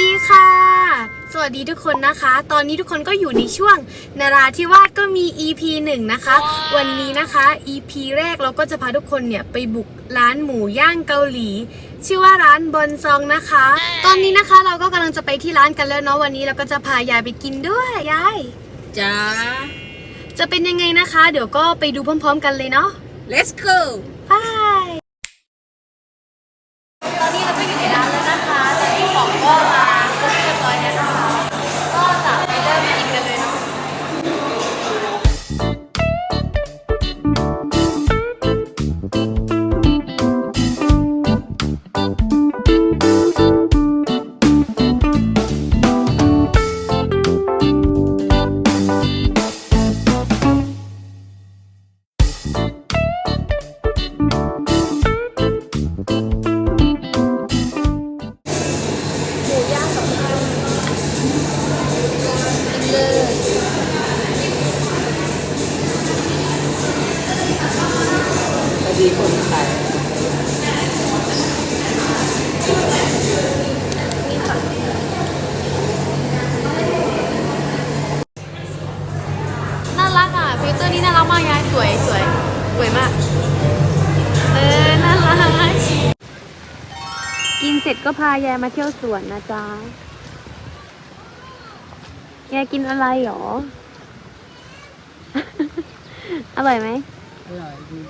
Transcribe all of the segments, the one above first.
ดีค่ะ สวัสดีทุกคนนะคะ ตอนนี้ทุกคนก็อยู่ในช่วงนาราธิวาสก็มี EP หนึ่งนะคะ วันนี้นะคะ EP แรกเราก็จะพาทุกคนเนี่ยไปบุกร้านหมูย่างเกาหลี ชื่อว่าร้านบอนซองนะคะ ตอนนี้นะคะเราก็กำลังจะไปที่ร้านกันแล้วเนาะวันนี้เราก็จะพายายไปกินด้วยยายจ้าจะเป็นยังไงนะคะ เดี๋ยวก็ไปดูพร้อม ๆ กันเลยเนาะ let's go ไป ตัวนี้น่ารักมากยายสวยสวยสวยมาก เออน่ารักกินเสร็จก็พายายมาเที่ยวสวนนะจ๊ะยายกินอะไรหรอ อร่อยไหมอร่อยดี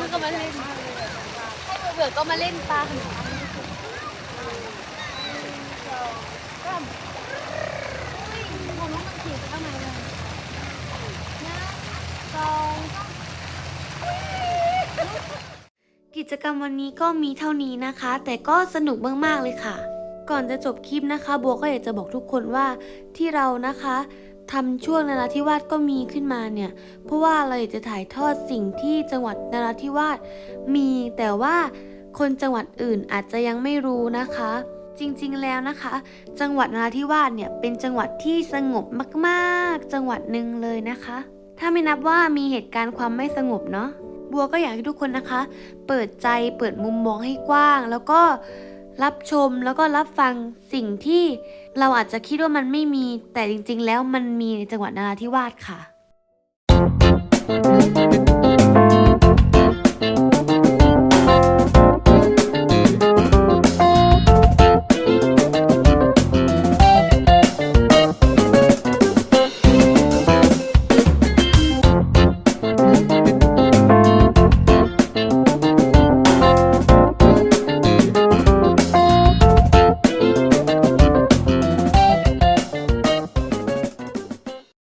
มันก็มาเล่นให้เบื่อๆก็มาเล่นปลาขนมของน้องมันขี่ไปข้างในเลยนะสองกิจกรรมวันนี้ก็มีเท่านี้นะคะ แต่ก็สนุกมากๆเลยค่ะ ก่อนจะจบคลิปนะคะ บัวก็อยากจะบอกทุกคนว่าที่เรานะคะ ทำช่วงนราธิวาสก็มีขึ้นมาเนี่ย เพราะว่าเราอยากจะถ่ายทอดสิ่งที่จังหวัดนราธิวาสมีแต่ว่าคนจังหวัดอื่นอาจจะยังไม่รู้นะคะ จริงๆแล้วนะคะ จังหวัดนราธิวาสเนี่ยเป็นจังหวัดที่สงบมากๆ จังหวัดหนึ่งเลยนะคะ ถ้าไม่นับว่ามีเหตุการณ์ความไม่สงบเนาะบัวก็อยากให้ทุกคนนะคะ เปิดใจเปิดมุมมองให้กว้าง แล้วก็ รับชมแล้วก็รับฟังสิ่งที่เราอาจจะคิดว่ามันไม่มี แต่จริงๆ แล้วมันมีในจังหวัดนราธิวาสค่ะ